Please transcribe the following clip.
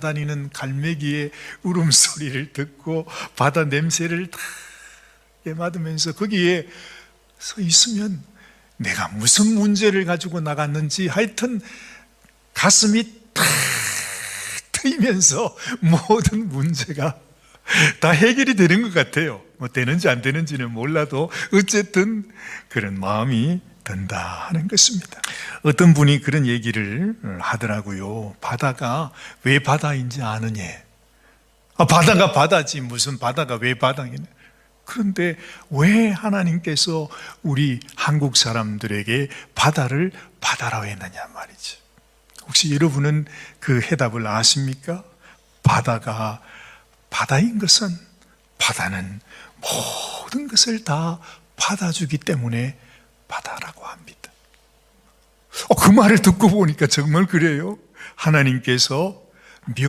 다니는 갈매기의 울음소리를 듣고 바다 냄새를 다 맡으면서 거기에 서 있으면 내가 무슨 문제를 가지고 나갔는지 하여튼 가슴이 탁 트이면서 모든 문제가 다 해결이 되는 것 같아요. 뭐 되는지 안 되는지는 몰라도 어쨌든 그런 마음이 든다 하는 것입니다. 어떤 분이 그런 얘기를 하더라고요. 바다가 왜 바다인지 아느냐? 아, 바다가 바다지 무슨 바다가 왜 바다이냐? 그런데 왜 하나님께서 우리 한국 사람들에게 바다를 바다라고 했느냐 말이죠. 혹시 여러분은 그 해답을 아십니까? 바다가 바다인 것은 바다는 모든 것을 다 받아주기 때문에. 어, 그 말을 듣고 보니까 정말 그래요. 하나님께서